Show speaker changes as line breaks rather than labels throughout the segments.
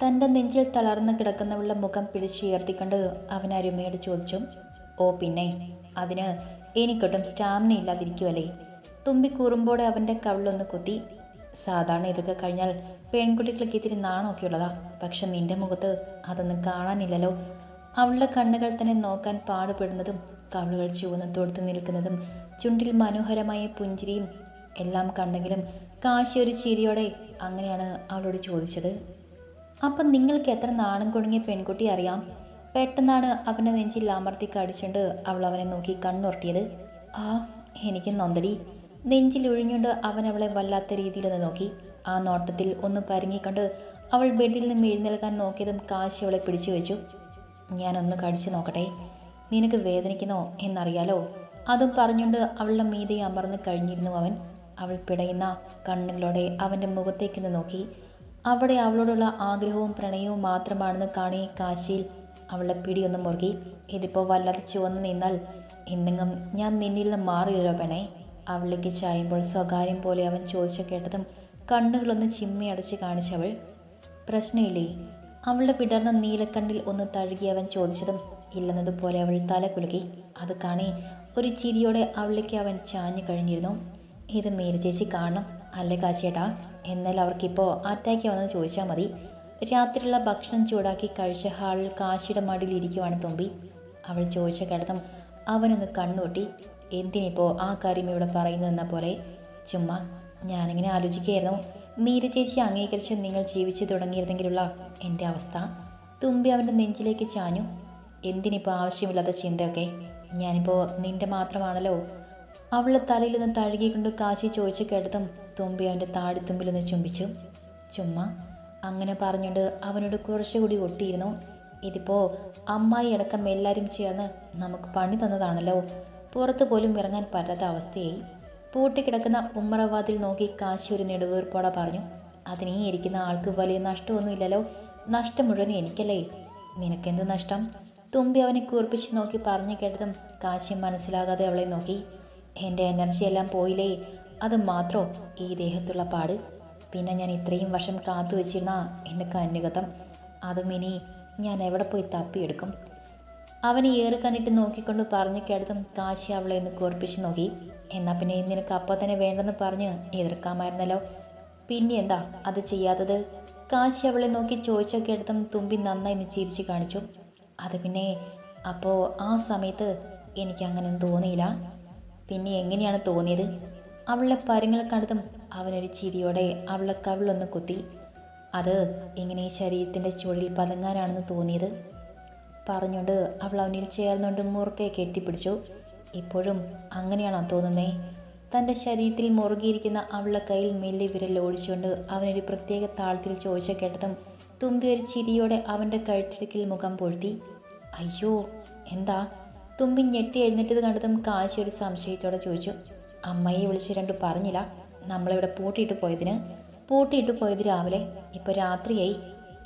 തന്റെ നെഞ്ചിൽ തളർന്നു കിടക്കുന്നവളുടെ മുഖം പിടിച്ചുയർത്തിക്കൊണ്ട് അവൻ അരുമയോട് ചോദിച്ചു ഓ പിന്നെ അതിന് എനിക്കൊട്ടും സ്റ്റാമിന ഇല്ലാതിരിക്കുമല്ലേ തുമ്പി കൂറുമ്പോടെ അവന്റെ കവിളൊന്ന് കുത്തി. സാധാരണ ഇതൊക്കെ കഴിഞ്ഞാൽ പെൺകുട്ടികൾക്ക് ഇത്തിരി നാണമൊക്കെ ഉള്ളതാ പക്ഷെ നിന്റെ മുഖത്ത് അതൊന്നും കാണാനില്ലല്ലോ. അവളുടെ കണ്ണുകൾ തന്നെ നോക്കാൻ പാടുപെടുന്നതും കവിളുകൾ ചുവന്ന് തൊടുത്ത് നിൽക്കുന്നതും ചുണ്ടിൽ മനോഹരമായ പുഞ്ചിരിയും എല്ലാം കണ്ടെങ്കിലും കാശി ഒരു ചിരിയോടെ അങ്ങനെയാണ് അവളോട് ചോദിച്ചത്. അപ്പം നിങ്ങൾക്ക് എത്ര നാണം കുടുങ്ങിയ പെൺകുട്ടി അറിയാം? പെട്ടെന്നാണ് അവന്റെ നെഞ്ചിൽ അമർത്തി കടിച്ചുകൊണ്ട് അവൾ അവനെ നോക്കി കണ്ണുറട്ടിയത്. ആ എനിക്ക് നൊന്തടി. നെഞ്ചിൽ ഒഴിഞ്ഞുകൊണ്ട് അവൻ അവളെ വല്ലാത്ത രീതിയിലൊന്ന് നോക്കി. ആ നോട്ടത്തിൽ ഒന്ന് പരുങ്ങിക്കൊണ്ട് അവൾ ബെഡിൽ നിന്ന് എഴുന്നേൽക്കാൻ നോക്കിയതും കാശി അവളെ പിടിച്ചു വെച്ചു. ഞാനൊന്ന് കടിച്ചു നോക്കട്ടെ. നിനക്ക് വേദനിക്കുന്നോ എന്നറിയാലോ? അതും പറഞ്ഞുകൊണ്ട് അവളുടെ മീതെ അമർന്ന് കഴിഞ്ഞിരുന്നു അവൻ. അവൾ പിടയുന്ന കണ്ണുകളോടെ അവന്റെ മുഖത്തേക്കൊന്ന് നോക്കി. അവിടെ അവളോടുള്ള ആഗ്രഹവും പ്രണയവും മാത്രമാണെന്ന് കാണി കാശിയിൽ അവളുടെ പിടിയൊന്ന് മുറുകി. ഇതിപ്പോൾ വല്ലാതെ ചുവന്ന് നിന്നാൽ എന്തെങ്കിലും ഞാൻ നിന്നിൽ നിന്ന് മാറിയില്ലോ പെണേ അവളിലേക്ക് ചായുമ്പോൾ സ്വകാര്യം പോലെ അവൻ ചോദിച്ചു കേട്ടതും കണ്ണുകളൊന്ന് ചിമ്മി അടച്ച് കാണിച്ചവൾ പ്രശ്നമില്ലേ? അവളുടെ പിടർന്ന നീലക്കണ്ണിൽ ഒന്ന് തഴുകി അവൻ ചോദിച്ചതും ഇല്ലെന്നതുപോലെ അവൾ തല കുലുക്കി. അത് കാണി ഒരു ചിരിയോടെ അവളിലേക്ക് അവൻ ചാഞ്ഞു കഴിഞ്ഞിരുന്നു. ഇത് മേരി ചേച്ചി കാണണം. അല്ലേ കാശിയേട്ടാ? എന്നാൽ അവർക്കിപ്പോൾ അറ്റാക്ക് വന്നെന്ന് ചോദിച്ചാൽ മതി. രാത്രിയുള്ള ഭക്ഷണം ചൂടാക്കി കഴിച്ച ഹാളിൽ കാശിയുടെ മടിയിൽ ഇരിക്കുവാണ് തുമ്പി. അവൾ ചോദിച്ച കിടത്തും അവനൊന്ന് കണ്ണുകൊട്ടി എന്തിനിപ്പോൾ ആ കാര്യം ഇവിടെ പറയുന്നതെന്ന പോലെ? ചുമ്മാ ഞാനിങ്ങനെ ആലോചിക്കുകയായിരുന്നു. മീര ചേച്ചി അംഗീകരിച്ച് നിങ്ങൾ ജീവിച്ചു തുടങ്ങിയിരുന്നെങ്കിലുള്ള എന്റെ അവസ്ഥ. തുമ്പി അവന്റെ നെഞ്ചിലേക്ക് ചാഞ്ഞു. എന്തിനിപ്പോൾ ആവശ്യമില്ലാത്ത ചിന്തയൊക്കെ? ഞാനിപ്പോൾ നിന്റെ മാത്രമാണല്ലോ. അവളുടെ തലയിൽ നിന്ന് തഴുകിക്കൊണ്ട് കാശി ചോദിച്ചു കേട്ടതും തുമ്പി അവന്റെ താടിത്തുമ്പിലൊന്ന് ചുംബിച്ചു. ചുമ്മാ അങ്ങനെ പറഞ്ഞുകൊണ്ട് അവനോട് കുറച്ചുകൂടി ഒട്ടിയിരുന്നു. ഇതിപ്പോൾ അമ്മായി അടക്കം എല്ലാവരും ചേർന്ന് നമുക്ക് പണി തന്നതാണല്ലോ. പുറത്തു പോലും ഇറങ്ങാൻ പറ്റാത്ത അവസ്ഥയായി. പൂട്ടിക്കിടക്കുന്ന ഉമ്മറവാതിൽ നോക്കി കാശി ഒരു നെടുവീർപ്പോടെ പറഞ്ഞു. അതിനീ ഇരിക്കുന്ന ആൾക്ക് വലിയ നഷ്ടമൊന്നുമില്ലല്ലോ. നഷ്ടം മുഴുവൻ എനിക്കല്ലേ. നിനക്കെന്ത് നഷ്ടം? തുമ്പി അവനെ കൂർപ്പിച്ച് നോക്കി പറഞ്ഞു കേട്ടതും കാശി മനസ്സിലാകാതെ അവളെ നോക്കി. എന്റെ എനർജി എല്ലാം പോയില്ലേ? അത് മാത്രം ഈ ദേഹത്തുള്ള പാട്? പിന്നെ ഞാൻ ഇത്രയും വർഷം കാത്തു വെച്ചിരുന്ന എന്റെ കന്യകതം അതും ഇനി ഞാൻ എവിടെ പോയി തപ്പിയെടുക്കും? അവൻ ഏറെ കണ്ടിട്ട് നോക്കിക്കൊണ്ട് പറഞ്ഞു കേട്ടതും കാശി അവളെ ഒന്ന് കുറിപ്പിച്ച് നോക്കി. എന്നാൽ പിന്നെ നിനക്ക് അപ്പം തന്നെ വേണ്ടെന്ന് പറഞ്ഞ് എതിർക്കാമായിരുന്നല്ലോ. പിന്നെ എന്താ അത് ചെയ്യാത്തത്? കാശി അവളെ നോക്കി ചോദിച്ചോ കേട്ടതും തുമ്പി നന്നായി ഒന്ന് ചിരിച്ച് കാണിച്ചു. അത് പിന്നെ അപ്പോൾ ആ സമയത്ത് എനിക്ക് അങ്ങനെ തോന്നിയില്ല. പിന്നെ എങ്ങനെയാണ് തോന്നിയത്? അവളുടെ പരങ്ങൾ കണ്ടതും അവനൊരു ചിരിയോടെ അവളെ കവിളൊന്ന് കുത്തി. അത് ഇങ്ങനെ ഈ ശരീരത്തിന്റെ ചുവടിൽ പതുങ്ങാനാണെന്ന് തോന്നിയത്? പറഞ്ഞുകൊണ്ട് അവൾ അവനിൽ ചേർന്നുകൊണ്ട് മുറുക്കെ കെട്ടിപ്പിടിച്ചു. ഇപ്പോഴും അങ്ങനെയാണോ തോന്നുന്നേ? തന്റെ ശരീരത്തിൽ മുറുകിയിരിക്കുന്ന അവളുടെ കയ്യിൽ മെല്ലി വിരൽ ഓടിച്ചുകൊണ്ട് അവനൊരു പ്രത്യേക താളത്തിൽ ചോദിച്ച കേട്ടതും തുമ്പി ഒരു ചിരിയോടെ അവന്റെ കഴുത്തിടുക്കിൽ മുഖം പൊഴുത്തി. അയ്യോ എന്താ? തുമ്പി ഞെട്ടി എഴുന്നേറ്റത് കണ്ടതും കാശി ഒരു സംശയത്തോടെ ചോദിച്ചു അമ്മയെ വിളിച്ച് രണ്ട് പറഞ്ഞില്ല നമ്മളിവിടെ പൂട്ടിയിട്ട് പോയതിന്? പൂട്ടിയിട്ട് പോയത് രാവിലെ. ഇപ്പോൾ രാത്രിയായി.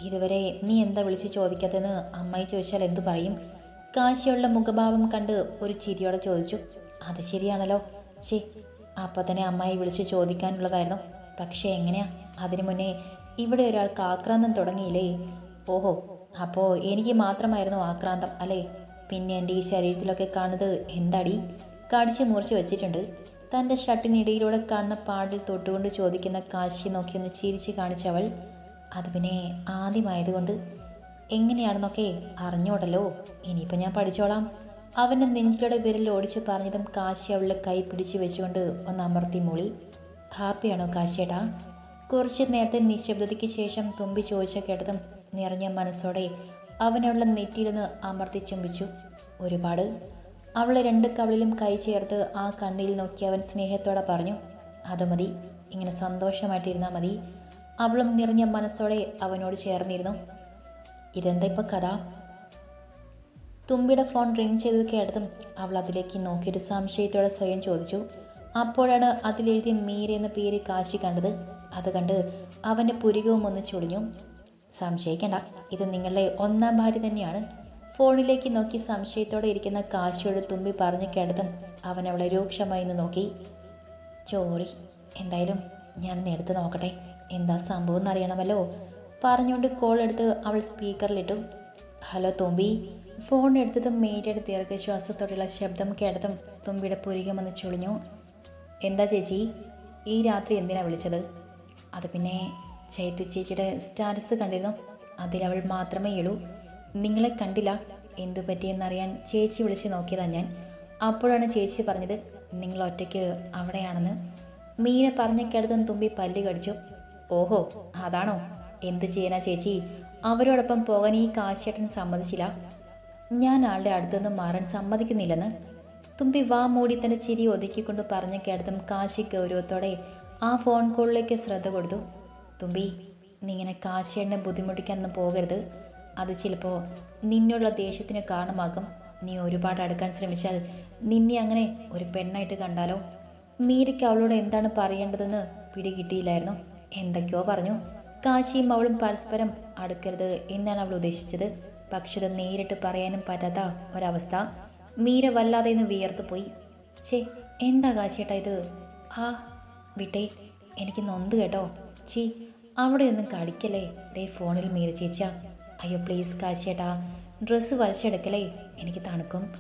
ഇതുവരെ നീ എന്താ വിളിച്ച് ചോദിക്കാത്തതെന്ന് അമ്മായി ചോദിച്ചാൽ എന്തു പറയും? കാശിയുള്ള മുഖഭാവം കണ്ട് ഒരു ചിരിയോടെ ചോദിച്ചു അത് ശരിയാണല്ലോ. ശേ അപ്പോൾ തന്നെ അമ്മായി വിളിച്ച് ചോദിക്കാനുള്ളതായിരുന്നു. പക്ഷേ എങ്ങനെയാ? അതിനു മുന്നേ ഇവിടെ ഒരാൾക്ക് ആക്രാന്തം തുടങ്ങിയില്ലേ? ഓഹോ അപ്പോൾ എനിക്ക് മാത്രമായിരുന്നു ആക്രാന്തം അല്ലേ? പിന്നെ എന്റെ ഈ ശരീരത്തിലൊക്കെ കാണുന്നത് എന്താടി? കടിച്ച് മുറിച്ച് വെച്ചിട്ടുണ്ട്. തന്റെ ഷർട്ടിനിടയിലൂടെ കാണുന്ന പാടിൽ തൊട്ടുകൊണ്ട് ചോദിക്കുന്ന കാശി നോക്കിയൊന്ന് ചിരിച്ച് കാണിച്ചവൾ അത് പിന്നെ ആദ്യമായതുകൊണ്ട് എങ്ങനെയാണെന്നൊക്കെ അറിഞ്ഞോടല്ലോ. ഇനിയിപ്പോൾ ഞാൻ പഠിച്ചോളാം. അവന്റെ നെഞ്ചിലൂടെ വിരൽ ഓടിച്ചു പറഞ്ഞതും കാശി അവളുടെ കൈ പിടിച്ചു വെച്ചുകൊണ്ട് ഒന്ന് അമർത്തി മൂളി. ഹാപ്പിയാണോ കാശിയേട്ടാ? കുറച്ച് നേരത്തെ നിശബ്ദതയ്ക്ക് ശേഷം തുമ്പി ചോദിച്ച കേട്ടതും നിറഞ്ഞ മനസ്സോടെ അവനവളുടെ നെറ്റിയിലൊന്ന് അമർത്തി ചുംബിച്ചു. ഒരുപാട്. അവളെ രണ്ട് കവിളിലും കൈ ചേർത്ത് ആ കണ്ണിൽ നോക്കി അവൻ സ്നേഹത്തോടെ പറഞ്ഞു അത് മതി. ഇങ്ങനെ സന്തോഷമായിട്ടിരുന്നാൽ മതി. അവളും നിറഞ്ഞ മനസ്സോടെ അവനോട് ചേർന്നിരുന്നു. ഇതെന്താ ഇപ്പം കഥ? തുമ്പിയുടെ ഫോൺ റിങ് ചെയ്തത് കേട്ടതും അവൾ അതിലേക്ക് നോക്കിയൊരു സംശയത്തോടെ സ്വയം ചോദിച്ചു. അപ്പോഴാണ് അതിലെഴുതിയ മീര എന്ന പേര് കാശി കണ്ടത്. അത് കണ്ട് അവന്റെ പുരികവും ഒന്ന് ചൊളിഞ്ഞു സംശയിക്കേണ്ട. ഇത് നിങ്ങളുടെ ഒന്നാം ഭാര്യ തന്നെയാണ്. ഫോണിലേക്ക് നോക്കി സംശയത്തോടെ ഇരിക്കുന്ന കാശിയോട് തുമ്പി പറഞ്ഞു കേട്ടതും അവൻ അവളെ രൂക്ഷമായി നോക്കി. ചോറി എന്തായാലും ഞാൻ എടുത്ത് നോക്കട്ടെ. എന്താ സംഭവം എന്നറിയണമല്ലോ പറഞ്ഞുകൊണ്ട് കോൾ എടുത്ത് അവൾ സ്പീക്കറിലിട്ടു ഹലോ തുമ്പി. ഫോൺ എടുത്തതും മേരിയുടെ ദീർഘശ്വാസത്തോടെയുള്ള ശബ്ദം കേട്ടതും തുമ്പിയുടെ പുരികം വന്ന് ചൊളിഞ്ഞു. എന്താ ചേച്ചി? ഈ രാത്രി എന്തിനാണ് വിളിച്ചത്? അത് പിന്നെ ചൈത്തു ചേച്ചിയുടെ സ്റ്റാറ്റസ് കണ്ടിരുന്നു. അതിലവൾ മാത്രമേ ഇടൂ നിങ്ങളെ കണ്ടില്ല എന്തു പറ്റിയെന്നറിയാൻ ചേച്ചി വിളിച്ച് നോക്കിയതാ ഞാൻ. അപ്പോഴാണ് ചേച്ചി പറഞ്ഞത് നിങ്ങൾ ഒറ്റയ്ക്ക് അവിടെയാണെന്ന്. മീന പറഞ്ഞ കിടത്തും തുമ്പി പല്ല് കടിച്ചു. ഓഹോ അതാണോ? എന്ത് ചെയ്യാനാ ചേച്ചി? അവരോടൊപ്പം പോകാൻ ഈ കാശേട്ടൻ സമ്മതിച്ചില്ല. ഞാൻ ആളുടെ അടുത്തുനിന്ന് മാറാൻ സമ്മതിക്കുന്നില്ലെന്ന്. തുമ്പി വാ മൂടി തന്റെ ചിരി ഒതുക്കിക്കൊണ്ട് പറഞ്ഞ കേട്ടതും കാശി ഗൗരവത്തോടെ ആ ഫോൺ കോളിലേക്ക് ശ്രദ്ധ കൊടുത്തു. തുമ്പി നീ ഇങ്ങനെ കാശിയെണ്ണെ ബുദ്ധിമുട്ടിക്കാനൊന്നും പോകരുത്. അത് ചിലപ്പോൾ നിന്നുള്ള ദേഷ്യത്തിന് കാരണമാകും. നീ ഒരുപാട് അടുക്കാൻ ശ്രമിച്ചാൽ നിന്നെ അങ്ങനെ ഒരു പെണ്ണായിട്ട് കണ്ടാലോ? മീരയ്ക്ക് അവളോട് എന്താണ് പറയേണ്ടതെന്ന് പിടികിട്ടിയില്ലായിരുന്നു. എന്തൊക്കെയോ പറഞ്ഞു. കാശിയും അവളും പരസ്പരം അടുക്കരുത് എന്നാണ് അവൾ ഉദ്ദേശിച്ചത്. പക്ഷെ അത് നേരിട്ട് പറയാനും പറ്റാത്ത ഒരവസ്ഥ. മീര വല്ലാതെ ഇന്ന് വിയർത്തു പോയി. ഛേ എന്താ കാശിയേട്ടാ ഇത്? ആ വിട്ടേ. എനിക്ക് നൊന്ത് കേട്ടോ. ചീ അവിടെ ഒന്നും കടിക്കല്ലേ? ദേ ഫോണിൽ മീര ചേച്ചാ അയ്യോ പ്ലീസ് കാശിയേട്ടാ ഡ്രസ്സ് വലിച്ചെടുക്കലേ എനിക്ക് തണുക്കും.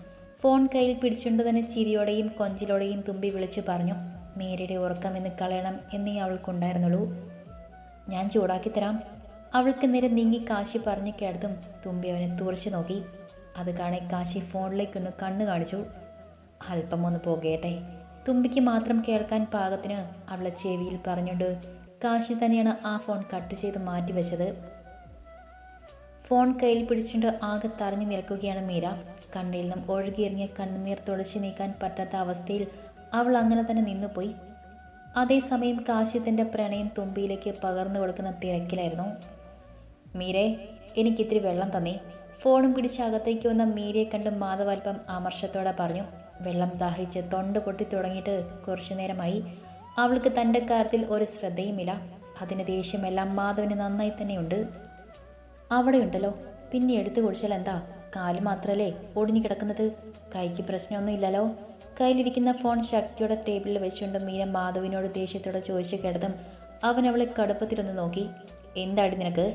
ഫോൺ കയ്യിൽ പിടിച്ചുകൊണ്ട് തന്നെ ചിരിയോടെയും കൊഞ്ചിലോടെയും തുമ്പി വിളിച്ചു പറഞ്ഞു മേരിയുടെ ഉറക്കം എന്ന് കളയണം എന്നേ അവൾക്കുണ്ടായിരുന്നുള്ളൂ. ഞാൻ ചൂടാക്കി തരാം. അവൾക്ക് നേരെ നീങ്ങി കാശി പറഞ്ഞു കേട്ടതും തുമ്പി അവനെ തുറച്ചു നോക്കി. അത് കാണെ കാശി ഫോണിലേക്കൊന്ന് കണ്ണു കാണിച്ചു. അല്പം ഒന്ന് പോകേട്ടെ തുമ്പിക്ക് മാത്രം കേൾക്കാൻ പാകത്തിന് അവളെ ചെവിയിൽ പറഞ്ഞുകൊണ്ട് കാശി തന്നെയാണ് ആ ഫോൺ കട്ട് ചെയ്ത് മാറ്റിവെച്ചത്. ഫോൺ കയ്യിൽ പിടിച്ചുകൊണ്ട് ആകെ തറഞ്ഞു നിൽക്കുകയാണ് മീര. കണ്ണിൽ നിന്നും ഒഴുകിയിറങ്ങിയ കണ്ണുനീർ തുടച്ചു നീക്കാൻ പറ്റാത്ത അവസ്ഥയിൽ അവൾ അങ്ങനെ തന്നെ നിന്നുപോയി. അതേസമയം കാശ്യത്തിന്റെ പ്രണയം തുമ്പിയിലേക്ക് പകർന്നു കൊടുക്കുന്ന തിരക്കിലായിരുന്നു. മീരെ എനിക്കിത്തിരി വെള്ളം തന്നെ. ഫോണും പിടിച്ച് അകത്തേക്ക് വന്ന മീരയെ കണ്ട് മാധവൽപ്പം അമർഷത്തോടെ പറഞ്ഞു വെള്ളം ദാഹിച്ച് തൊണ്ട പൊട്ടി തുടങ്ങിയിട്ട് കുറച്ചു നേരമായി. അവൾക്ക് തന്റെ കാര്യത്തിൽ ഒരു ശ്രദ്ധയുമില്ല. അതിന് ദേഷ്യമെല്ലാം മാധവന് നന്നായി തന്നെയുണ്ട്. അവിടെ ഉണ്ടല്ലോ പിന്നെ എടുത്തു കുടിച്ചാൽ എന്താ? കാൽ മാത്രല്ലേ ഒടിഞ്ഞു കിടക്കുന്നത്? കൈക്ക് പ്രശ്നമൊന്നും ഇല്ലല്ലോ കയ്യിലിരിക്കുന്ന ഫോൺ ശക്തിയുടെ ടേബിളിൽ വെച്ചുകൊണ്ട് മീര മാധവിനോട് ദേഷ്യത്തോടെ ചോദിച്ചു കിടന്നും അവൻ അവളെ കടുപ്പത്തിലൊന്ന് നോക്കി. എന്താടി നിനക്ക്?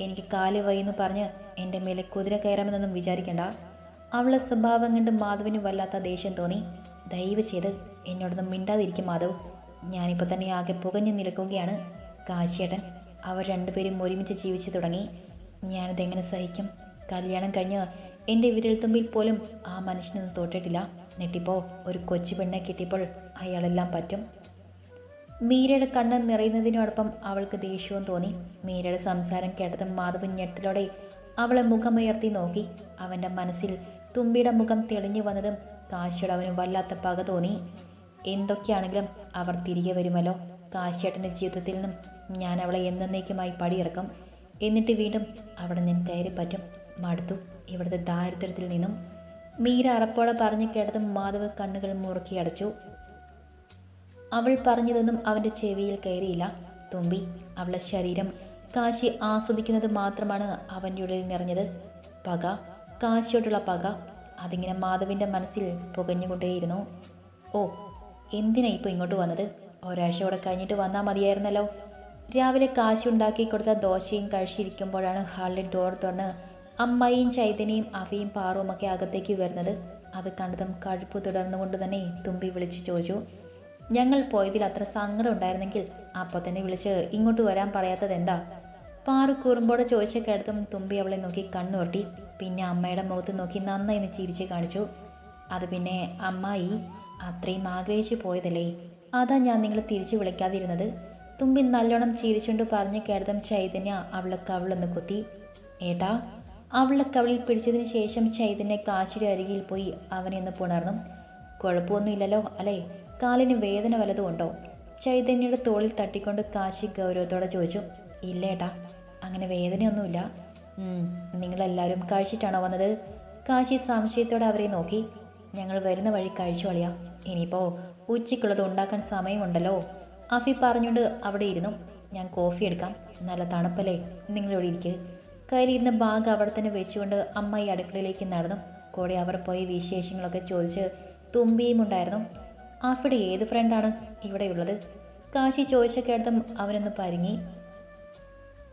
എനിക്ക് കാൽ വൈന്ന് പറഞ്ഞ് എന്റെ മേലെ കുതിര കയറാമെന്നൊന്നും വിചാരിക്കണ്ട. അവളെ സ്വഭാവം കണ്ട് മാധവിന് വല്ലാത്ത ദേഷ്യം തോന്നി. ദയവ് ചെയ്ത് എന്നോടൊന്നും മിണ്ടാതിരിക്കും മാധവ്. ഞാനിപ്പോൾ തന്നെ ആകെ പുകഞ്ഞു നിൽക്കുകയാണ്. കാശിയേട്ടൻ അവർ രണ്ടുപേരും ഒരുമിച്ച് ജീവിച്ചു തുടങ്ങി. ഞാനതെങ്ങനെ സഹിക്കും? കല്യാണം കഴിഞ്ഞ് എന്റെ വിരൽത്തുമ്പിൽ പോലും ആ മനുഷ്യനൊന്നും തൊട്ടിട്ടില്ല. നെട്ടിപ്പോ ഒരു കൊച്ചു പെണ്ണെ കിട്ടിയപ്പോൾ അയാളെല്ലാം പറ്റും. മീരയുടെ കണ്ണ് നിറയുന്നതിനോടൊപ്പം അവൾക്ക് ദേഷ്യവും തോന്നി. മീരയുടെ സംസാരം കേട്ടതും മാധവൻ ഞെട്ടലോടെ അവളെ മുഖമുയർത്തി നോക്കി. അവന്റെ മനസ്സിൽ തുമ്പിയുടെ മുഖം തെളിഞ്ഞു വന്നതും കാശിയുടെ അവന് വല്ലാത്ത പക തോന്നി. എന്തൊക്കെയാണെങ്കിലും അവർ തിരികെ വരുമല്ലോ. കാശിയേട്ടന്റെ ജീവിതത്തിൽ നിന്നും ഞാൻ അവളെ എന്നേക്കുമായി പടിയിറക്കും. എന്നിട്ട് വീണ്ടും അവിടെ ഞാൻ കയറി പറ്റും. മടുത്തു. ഇവിടുത്തെ ദാരിദ്ര്യത്തിൽ നിന്നും മീര അറപ്പോടെ പറഞ്ഞു കേട്ടത് മാധവ് കണ്ണുകൾ മുറുക്കി അടച്ചു. അവൾ പറഞ്ഞതൊന്നും അവന്റെ ചെവിയിൽ കയറിയില്ല. തുമ്പി അവളെ ശരീരം കാശി ആസ്വദിക്കുന്നത് മാത്രമാണ് അവന്റെ ഉള്ളിൽ നിറഞ്ഞത്. പക കാശിയോട്ടുള്ള പക. അതിങ്ങനെ മാധവിന്റെ മനസ്സിൽ പുകഞ്ഞുകൊണ്ടേയിരുന്നു. ഓ എന്തിനാ ഇപ്പോൾ ഇങ്ങോട്ട് വന്നത്? ഒരാഴ്ച കൂടെ കഴിഞ്ഞിട്ട് വന്നാൽ മതിയായിരുന്നല്ലോ. രാവിലെ കാശുണ്ടാക്കി കൊടുത്ത ദോശയും കഴിച്ചിരിക്കുമ്പോഴാണ് ഹാളിലെ ഡോർ തുറന്ന് അമ്മയും ചൈതന്യയും അവയും പാറുമൊക്കെ അകത്തേക്ക് വരുന്നത്. അത് കണ്ടതും കഴുപ്പ് തുടർന്നുകൊണ്ട് തന്നെ തുമ്പി വിളിച്ചു ചോദിച്ചു ഞങ്ങൾ പോയതിൽ അത്ര സങ്കടം ഉണ്ടായിരുന്നെങ്കിൽ അപ്പോൾ തന്നെ വിളിച്ച് ഇങ്ങോട്ട് വരാൻ പറയാത്തത് എന്താ? പാറു കുറുമ്പോടെ ചോദിച്ച കിടത്തും തുമ്പി അവളെ നോക്കി കണ്ണുരുട്ടി പിന്നെ അമ്മയുടെ മുഖത്ത് നോക്കി നന്നായി ഒന്ന് ചിരിച്ച് കാണിച്ചു അത് പിന്നെ അമ്മായി അത്രയും ആഗ്രഹിച്ചു പോയതല്ലേ? അതാ ഞാൻ നിങ്ങളെ തിരിച്ചു വിളിക്കാതിരുന്നത്. തുമ്പി നല്ലോണം ചിരിച്ചുകൊണ്ട് പറഞ്ഞ കേട്ടതും ചൈതന്യ അവളെ കവിളൊന്ന് കുത്തി. ഏട്ടാ അവളെ കവിളിൽ പിടിച്ചതിന് ശേഷം ചൈതന്യ കാശിയുടെ അരികിൽ പോയി അവനെ ഒന്ന് പുണർന്നു. കുഴപ്പമൊന്നുമില്ലല്ലോ അല്ലേ? കാലിന് വേദന വല്ലതും ചൈതന്യയുടെ തോളിൽ തട്ടിക്കൊണ്ട് കാശി ഗൗരവത്തോടെ ചോദിച്ചു. ഇല്ല ഏട്ടാ അങ്ങനെ വേദനയൊന്നുമില്ല. നിങ്ങളെല്ലാവരും കഴിച്ചിട്ടാണോ വന്നത്? കാശി സംശയത്തോടെ അവരെ നോക്കി. ഞങ്ങൾ വരുന്ന വഴി കഴിച്ചു കളിയാ. ഇനിയിപ്പോൾ ഉച്ചയ്ക്കുള്ളത് ഉണ്ടാക്കാൻ സമയമുണ്ടല്ലോ. അഫി പറഞ്ഞുകൊണ്ട് അവിടെ ഇരുന്നു. ഞാൻ കോഫി എടുക്കാം. നല്ല തണുപ്പല്ലേ? നിങ്ങളിവിടെ ഇരിക്കുക കയ്യിലിരുന്ന ബാഗ് അവിടെ തന്നെ വെച്ചുകൊണ്ട് അമ്മ ഈ അടുക്കളയിലേക്ക് നടന്നു. കൂടെ അവർ പോയി വിശേഷങ്ങളൊക്കെ ചോദിച്ച് തുമ്പിയും ഉണ്ടായിരുന്നു. ആഫിയുടെ ഏത് ഫ്രണ്ടാണ് ഇവിടെയുള്ളത് കാശി ചോദിച്ച കേട്ടതും അവനൊന്ന് പരിങ്ങി.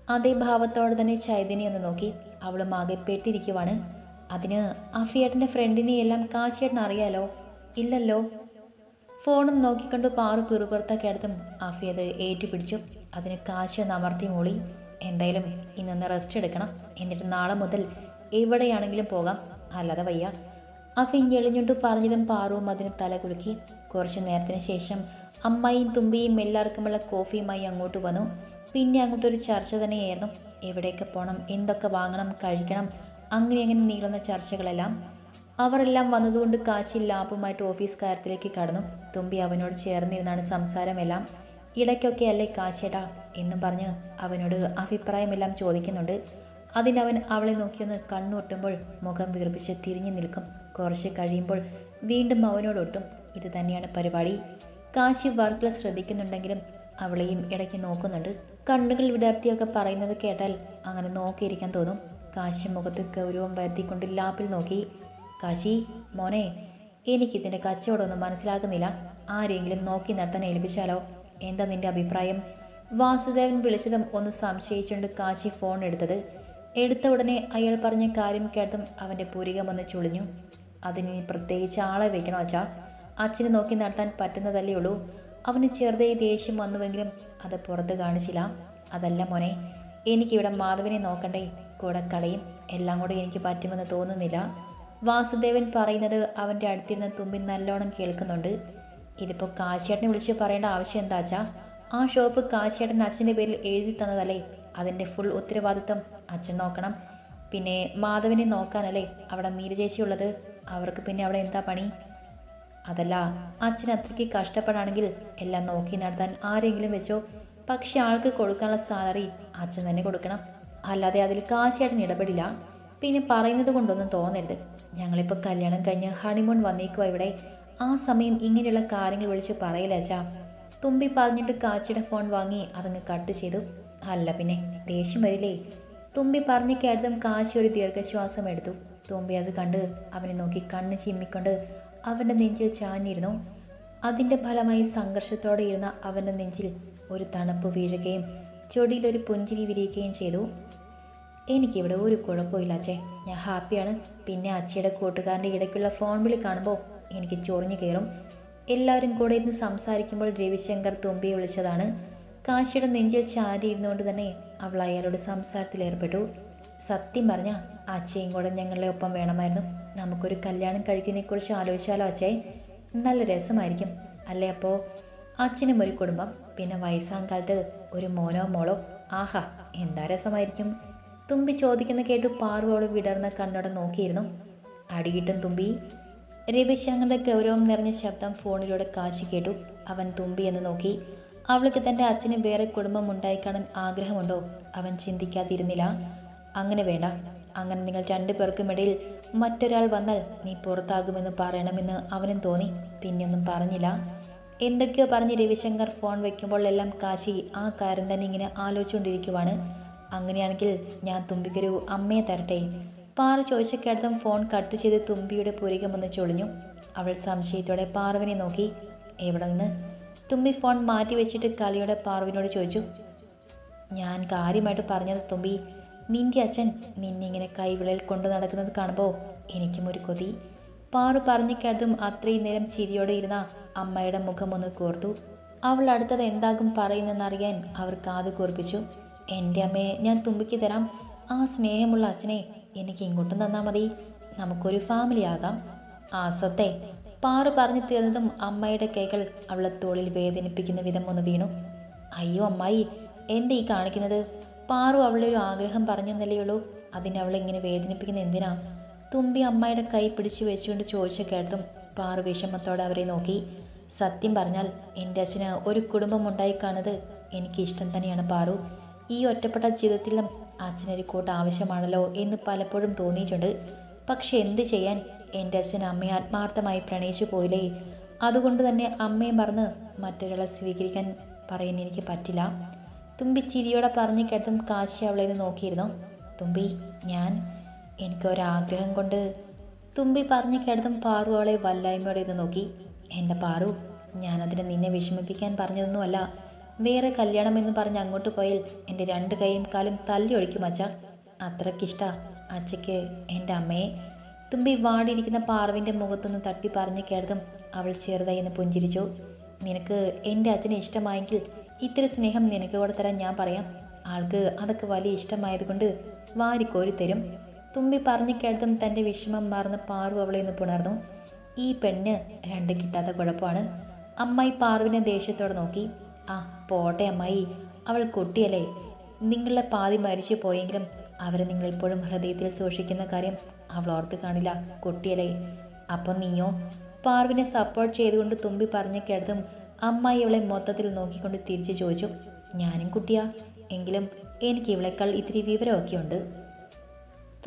അതേ ഭാവത്തോടെ തന്നെ ചൈതന്യ ഒന്ന് നോക്കി. അവളും ആകെ പെട്ടിരിക്കുവാണ്. അതിന് അഫിയേട്ടന്റെ ഫ്രണ്ടിനെയെല്ലാം കാശിയേട്ടൻ അറിയാലോ ഇല്ലല്ലോ. ഫോണും നോക്കിക്കൊണ്ട് പാറു പിറുപുറത്തൊക്കെ അടുത്തും അഫി അത് ഏറ്റുപിടിച്ചു. അതിന് കാശ് ഒന്ന് അമർത്തി മൂളി എന്തായാലും ഇന്നൊന്ന് റെസ്റ്റ് എടുക്കണം. എന്നിട്ട് നാളെ മുതൽ എവിടെയാണെങ്കിലും പോകാം. അല്ലാതെ വയ്യ. അഫി ഞെളിഞ്ഞുണ്ട് പറഞ്ഞതും പാറുവും അതിന് തല കുലുക്കി. കുറച്ച് നേരത്തിന് ശേഷം അമ്മയും തുമ്പിയും എല്ലാവർക്കുമുള്ള കോഫിയുമായി അങ്ങോട്ട് വന്നു. പിന്നെ അങ്ങോട്ടൊരു ചർച്ച തന്നെയായിരുന്നു. എവിടെയൊക്കെ പോകണം എന്തൊക്കെ വാങ്ങണം? കഴിക്കണം? അങ്ങനെ അങ്ങനെ നീളുന്ന ചർച്ചകളെല്ലാം അവരെല്ലാം വന്നതുകൊണ്ട് കാശി ലാഭമായിട്ട് ഓഫീസ് കാര്യത്തിലേക്ക് കടന്നു. തുമ്പി അവനോട് ചേർന്നിരുന്നാണ് സംസാരമെല്ലാം. ഇടയ്ക്കൊക്കെ അല്ലേ കാശേട്ടാ എന്നും പറഞ്ഞ് അവനോട് അഭിപ്രായമെല്ലാം ചോദിക്കുന്നുണ്ട്. അതിനവൻ അവളെ നോക്കിയൊന്ന് കണ്ണൊട്ടുമ്പോൾ മുഖം വീർപ്പിച്ച് തിരിഞ്ഞു നിൽക്കും. കുറച്ച് കഴിയുമ്പോൾ വീണ്ടും അവനോടൊട്ടും ഇത് തന്നെയാണ് പരിപാടി. കാശി വർക്കിൽ ശ്രദ്ധിക്കുന്നുണ്ടെങ്കിലും അവളെയും ഇടയ്ക്ക് നോക്കുന്നുണ്ട്. കണ്ണുകൾ വിടർത്തിയൊക്കെ പറയുന്നത് കേട്ടാൽ അങ്ങനെ നോക്കിയിരിക്കാൻ തോന്നും. കാശി മുഖത്ത് ഗൗരവം വരുത്തിക്കൊണ്ട് ലാപ്പിൽ നോക്കി. കാശി മോനെ എനിക്കിതിന്റെ കച്ചവടമൊന്നും മനസ്സിലാകുന്നില്ല. ആരെങ്കിലും നോക്കി നടത്താൻ ഏൽപ്പിച്ചാലോ? എന്താ നിന്റെ അഭിപ്രായം? വാസുദേവൻ വിളിച്ചതും ഒന്ന് സംശയിച്ചുകൊണ്ട് കാശി ഫോൺ എടുത്തത്. എടുത്ത ഉടനെ അയാൾ പറഞ്ഞ കാര്യം കേട്ടതും അവന്റെ പൂരികം ഒന്ന് ചുളിഞ്ഞു. അതിന് പ്രത്യേകിച്ച് ആളെ വെക്കണോ അച്ഛാ? അച്ഛനെ നോക്കി നടത്താൻ പറ്റുന്നതല്ലേ ഉള്ളൂ. അവന് ചെറുതായി ദേഷ്യം വന്നുവെങ്കിലും അത് പുറത്ത് കാണിച്ചില്ല. അതല്ല മോനെ എനിക്കിവിടെ മാധവനെ നോക്കണ്ടേ? കൂടെ കളയും എല്ലാം കൂടെ എനിക്ക് പറ്റുമെന്ന് തോന്നുന്നില്ല. വാസുദേവൻ പറയുന്നത് അവന്റെ അടുത്തിരുന്ന തുമ്പി നല്ലോണം കേൾക്കുന്നുണ്ട്. ഇതിപ്പോൾ കാശിയേട്ടനെ വിളിച്ച് പറയേണ്ട ആവശ്യം എന്താച്ചാ ആ ഷോപ്പ് കാശിയേട്ടൻ അച്ഛന്റെ പേരിൽ എഴുതി തന്നതല്ലേ? അതിന്റെ ഫുൾ ഉത്തരവാദിത്വം അച്ഛൻ നോക്കണം. പിന്നെ മാധവനെ നോക്കാനല്ലേ അവിടെ മീര ചേച്ചി ഉള്ളത്? അവർക്ക് പിന്നെ അവിടെ എന്താ പണി? അതല്ല അച്ഛൻ അത്രയ്ക്ക് കഷ്ടപ്പെടാണെങ്കിൽ എല്ലാം നോക്കി നടത്താൻ ആരെങ്കിലും വെച്ചോ? പക്ഷെ ആൾക്ക് കൊടുക്കാനുള്ള സാലറി അച്ഛൻ തന്നെ കൊടുക്കണം. അല്ലാതെ അതിൽ കാശിയേട്ടൻ ഇടപെടില്ല. പിന്നെ പറയുന്നത് കൊണ്ടൊന്നും തോന്നരുത്. ഞങ്ങളിപ്പോൾ കല്യാണം കഴിഞ്ഞ് ഹണിമൂൺ വന്നേക്കുവാ ഇവിടെ. ആ സമയം ഇങ്ങനെയുള്ള കാര്യങ്ങൾ വിളിച്ച് പറയില്ല അച്ഛാ. തുമ്പി പറഞ്ഞിട്ട് കാച്ചിയുടെ ഫോൺ വാങ്ങി അതങ്ങ് കട്ട് ചെയ്തു. അല്ല പിന്നെ ദേഷ്യം വരില്ലേ? തുമ്പി പറഞ്ഞു കേട്ടതും കാശി ഒരു ദീർഘശ്വാസം എടുത്തു. തുമ്പി അത് കണ്ട് അവനെ നോക്കി കണ്ണ് ചിമ്മിക്കൊണ്ട് അവന്റെ നെഞ്ചിൽ ചാഞ്ഞിരുന്നു. അതിന്റെ ഫലമായി സംഘർഷത്തോടെ ഇരുന്ന അവന്റെ നെഞ്ചിൽ ഒരു തണുപ്പ് വീഴുകയും ചൊടിയിലൊരു പുഞ്ചിരി വിരിയുകയും ചെയ്തു. എനിക്കിവിടെ ഒരു കുഴപ്പമില്ല അച്ഛേ. ഞാൻ ഹാപ്പിയാണ്. പിന്നെ അച്ഛയുടെ കൂട്ടുകാരന്റെ ഇടയ്ക്കുള്ള ഫോൺ വിളി കാണുമ്പോൾ എനിക്ക് ചൊറിഞ്ഞു കയറും. എല്ലാവരും കൂടെ ഇരുന്ന് സംസാരിക്കുമ്പോൾ രവിശങ്കർ തുമ്പി വിളിച്ചതാണ്. കാശിയുടെ നെഞ്ചിൽ ചാരി ഇരുന്നുകൊണ്ട് തന്നെ അവൾ അയാളോട് സംസാരത്തിലേർപ്പെട്ടു സത്യം പറഞ്ഞ അച്ഛയും കൂടെ ഞങ്ങളുടെ ഒപ്പം വേണമായിരുന്നു. നമുക്കൊരു കല്യാണം കഴിക്കുന്നതിനെക്കുറിച്ച് ആലോചിച്ചാലോ അച്ഛേ? നല്ല രസമായിരിക്കും അല്ലേ അപ്പോൾ അച്ഛനും ഒരു കുടുംബം പിന്നെ വയസ്സാം കാലത്ത് ഒരു മോനോ മോളോ. ആഹാ എന്താ രസമായിരിക്കും? തുമ്പി ചോദിക്കുന്ന കേട്ട് പാർവോൾ വിടർന്ന കണ്ണോടെ നോക്കിയിരുന്നു. അടിയിട്ടും തുമ്പി. രവിശങ്കറിന്റെ ഗൗരവം നിറഞ്ഞ ശബ്ദം ഫോണിലൂടെ കാശി കേട്ടു. അവൻ തുമ്പി എന്ന് നോക്കി. അവൾക്ക് തന്റെ അച്ഛന് വേറെ കുടുംബം ഉണ്ടായിക്കാണാൻ ആഗ്രഹമുണ്ടോ? അവൻ ചിന്തിക്കാതിരുന്നില്ല. അങ്ങനെ വേണ്ട. അങ്ങനെ നിങ്ങൾ രണ്ടു പേർക്കുമിടയിൽ മറ്റൊരാൾ വന്നാൽ നീ പുറത്താകുമെന്ന് പറയണമെന്ന് അവനും തോന്നി. പിന്നെയൊന്നും പറഞ്ഞില്ല. എന്തൊക്കെയോ പറഞ്ഞ് രവിശങ്കർ ഫോൺ വയ്ക്കുമ്പോൾ എല്ലാം കാശി ആ കാര്യം തന്നെ ഇങ്ങനെ ആലോചിച്ചുകൊണ്ടിരിക്കുവാണ്. അങ്ങനെയാണെങ്കിൽ ഞാൻ തുമ്പിക്കൊരു അമ്മയെ തരട്ടെ? പാറ ചോദിച്ചക്കടുത്തും ഫോൺ കട്ട് ചെയ്ത് തുമ്പിയുടെ പുരികം ഒന്ന് ചൊളിഞ്ഞു. അവൾ സംശയത്തോടെ പാർവിനെ നോക്കി. എവിടെ നിന്ന്? തുമ്പി ഫോൺ മാറ്റി വെച്ചിട്ട് കളിയോടെ പാർവിനോട് ചോദിച്ചു. ഞാൻ കാര്യമായിട്ട് പറഞ്ഞത് തുമ്പി നിന്റെ അച്ഛൻ നിന്നിങ്ങനെ കൈവിളയിൽ കൊണ്ടു നടക്കുന്നത് കാണുമ്പോൾ എനിക്കും ഒരു കൊതി. പാറു പറഞ്ഞു കേട്ടതും അത്രയും നേരം ചിരിയോടെ ഇരുന്ന അമ്മയുടെ മുഖം ഒന്ന് കോർത്തു. അവൾ അടുത്തത് എന്താകും പറയുന്നെന്നറിയാൻ അവർ കാത് കൂർപ്പിച്ചു. എന്റെ അമ്മയെ ഞാൻ തുമ്പിക്ക് തരാം. ആ സ്നേഹമുള്ള അച്ഛനെ എനിക്ക് ഇങ്ങോട്ടും തന്നാൽ മതി. നമുക്കൊരു ഫാമിലി ആകാം. ആസത്തെ സത്തെ പാറു പറഞ്ഞു തീർന്നതും അമ്മയുടെ കൈകൾ അവളെ തോളിൽ വേദനിപ്പിക്കുന്ന വിധം ഒന്ന് വീണു. അയ്യോ അമ്മായി എന്താ ഈ കാണിക്കുന്നത്? പാറു അവളുടെ ഒരു ആഗ്രഹം പറഞ്ഞു പറഞ്ഞെന്നല്ലേയുള്ളൂ അതിനെ അവളെ ഇങ്ങനെ വേദനിപ്പിക്കുന്ന എന്തിനാ? തുമ്പി അമ്മയുടെ കൈ പിടിച്ചു വെച്ചുകൊണ്ട് ചോദിച്ച കേട്ടും പാറു വിഷമത്തോടെ അവരെ നോക്കി. സത്യം പറഞ്ഞാൽ എന്റെ അച്ഛന് ഒരു കുടുംബം ഉണ്ടായി കാണുന്നത് എനിക്ക് ഇഷ്ടം തന്നെയാണ് പാറു. ഈ ഒറ്റപ്പെട്ട ജീവിതത്തിൽ അച്ഛനൊരു കൂട്ട് ആവശ്യമാണല്ലോ എന്ന് പലപ്പോഴും തോന്നിയിട്ടുണ്ട്. പക്ഷെ എന്ത് ചെയ്യാൻ? എന്റെ അച്ഛൻ അമ്മയെ ആത്മാർത്ഥമായി പ്രണയിച്ചു പോയില്ലേ? അതുകൊണ്ട് തന്നെ അമ്മയെ മറന്ന് മറ്റൊരാളെ സ്വീകരിക്കാൻ പറയാൻ എനിക്ക് പറ്റില്ല. തുമ്പി ചിരിയോടെ പറഞ്ഞു കേട്ടും കാശി അവളെ നോക്കിയിരുന്നു. തുമ്പി ഞാൻ എനിക്കൊരാഗ്രഹം കൊണ്ട് തുമ്പി പറഞ്ഞു കേട്ടതും പാറു അവളെ വല്ലായ്മയോടെ നോക്കി. എന്റെ പാറു ഞാനതിന് നിന്നെ വിഷമിപ്പിക്കാൻ പറഞ്ഞതൊന്നുമല്ല. വേറെ കല്യാണം എന്ന് പറഞ്ഞ് അങ്ങോട്ട് പോയാൽ എന്റെ രണ്ട് കൈയും കാലും തല്ലി ഒഴിക്കും അച്ഛ. അത്രയ്ക്കിഷ്ട അച്ഛയ്ക്ക് എന്റെ അമ്മയെ തുമ്പി വാടിയിരിക്കുന്ന പാർവിന്റെ മുഖത്തൊന്ന് തട്ടി പറഞ്ഞു കേട്ടതും അവൾ ചെറുതായി എന്ന് പുഞ്ചിരിച്ചു. നിനക്ക് എന്റെ അച്ഛനെ ഇഷ്ടമായെങ്കിൽ ഇത്തിരി സ്നേഹം നിനക്ക് കൂടെ തരാൻ ഞാൻ പറയാം. ആൾക്ക് അതൊക്കെ വലിയ ഇഷ്ടമായതുകൊണ്ട് വാരിക്കോരി തരും. തുമ്പി പറഞ്ഞു കേട്ടതും തന്റെ വിഷമം മാറുന്ന പാറു അവളെ ഒന്ന് പുണർന്നു. ഈ പെണ്ണ് രണ്ട് കിട്ടാത്ത കുഴപ്പമാണ്. അമ്മായി പാറുവിനെ ദേഷ്യത്തോടെ നോക്കി. ആ പോട്ടെ അമ്മായി. അവൾ കുട്ടിയല്ലേ. നിങ്ങളുടെ പാതി മരിച്ചു പോയെങ്കിലും അവരെ നിങ്ങളിപ്പോഴും ഹൃദയത്തിൽ സൂക്ഷിക്കുന്ന കാര്യം അവൾ ഓർത്ത് കാണില്ല കുട്ടിയല്ലേ. അപ്പം നീയോ? പാർവിനെ സപ്പോർട്ട് ചെയ്തുകൊണ്ട് തുമ്പി പറഞ്ഞു കേട്ടതും അമ്മായി അവളെ മൊത്തത്തിൽ നോക്കിക്കൊണ്ട് തിരിച്ചു ചോദിച്ചു ഞാനും കുട്ടിയാ. എങ്കിലും എനിക്ക് ഇവളെക്കാൾ ഇത്തിരി വിവരമൊക്കെ ഉണ്ട്.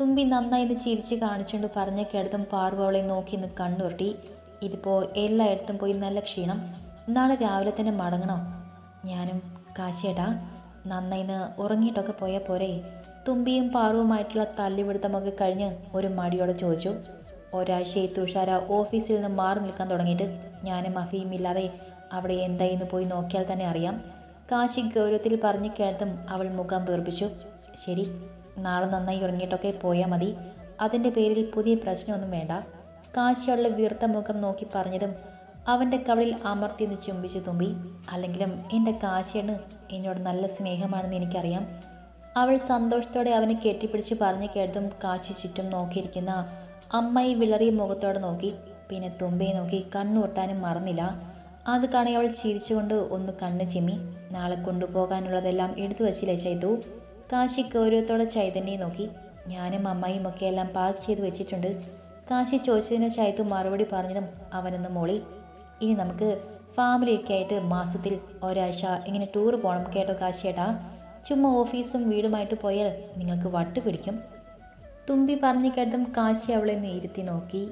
തുമ്പി നന്നായി ഇത് ചിരിച്ച് കാണിച്ചുകൊണ്ട് പറഞ്ഞു കേട്ടതും പാർവ അവളെ നോക്കി നിന്ന് കണ്ണുരുട്ടി ഇതിപ്പോൾ എല്ലായിടത്തും പോയി നല്ല ക്ഷീണം. നാളെ രാവിലെ തന്നെ മടങ്ങണോ? ഞാനും കാശിയേട്ടാ നന്നായിന്ന് ഉറങ്ങിയിട്ടൊക്കെ പോയാൽ പോരെ. തുമ്പിയും പാറുവുമായിട്ടുള്ള തല്ലിപിടുത്തമൊക്കെ കഴിഞ്ഞ് ഒരു മടിയോടെ ചോദിച്ചു ഒരാഴ്ചയായി തുഷാര ഓഫീസിൽ നിന്ന് മാറി നിൽക്കാൻ തുടങ്ങിയിട്ട് ഞാനും അഫിയും ഇല്ലാതെ അവിടെ എന്തായിന്ന് പോയി നോക്കിയാൽ തന്നെ അറിയാം. കാശി ഗൗരവത്തിൽ പറഞ്ഞു കേട്ടതും അവൾ മുഖം വീർപ്പിച്ചു. ശരി നാളെ നന്നായി ഉറങ്ങിയിട്ടൊക്കെ പോയാൽ മതി. അതിന്റെ പേരിൽ പുതിയ പ്രശ്നമൊന്നും വേണ്ട. കാശിയുള്ള വീർത്ത മുഖം നോക്കി പറഞ്ഞതും അവന്റെ കവളിൽ അമർത്തി നിന്ന് ചുംബിച്ചു തുമ്പി. അല്ലെങ്കിലും എന്റെ കാശിയാണ് എന്നോട് നല്ല സ്നേഹമാണെന്ന് എനിക്കറിയാം. അവൾ സന്തോഷത്തോടെ അവനെ കെട്ടിപ്പിടിച്ച് പറഞ്ഞു കേട്ടതും കാശി ചുറ്റും നോക്കിയിരിക്കുന്ന അമ്മയെ വിളറിയ മുഖത്തോടെ നോക്കി. പിന്നെ തുമ്പയെ നോക്കി കണ്ണുകൊട്ടാനും മറന്നില്ല. അത് കാണി അവൾ ചിരിച്ചുകൊണ്ട് ഒന്ന് കണ്ണ് ചിമ്മി. നാളെ കൊണ്ടുപോകാനുള്ളതെല്ലാം എടുത്തു വച്ചില്ലേ ചൈതു കാശി ഗൗരവത്തോടെ ചൈതന്യെ നോക്കി. ഞാനും അമ്മയും ഒക്കെ എല്ലാം പാക്ക് ചെയ്ത് വെച്ചിട്ടുണ്ട് കാശി ചോദിച്ചതിന് ചൈതു മറുപടി പറഞ്ഞതും അവനൊന്ന് മോളി. ഇനി നമുക്ക് ഫാമിലിയൊക്കെ ആയിട്ട് മാസത്തിൽ ഒരാഴ്ച ഇങ്ങനെ ടൂർ പോകണം കേട്ടോ കാശിയേട്ടാ. ചുമ്മാ ഓഫീസും വീടുമായിട്ട് പോയാൽ നിങ്ങൾക്ക് വട്ട് പിടിക്കും തുമ്പി പറഞ്ഞു കേട്ടതും കാശി അവളെ ഇരുത്തി നോക്കി.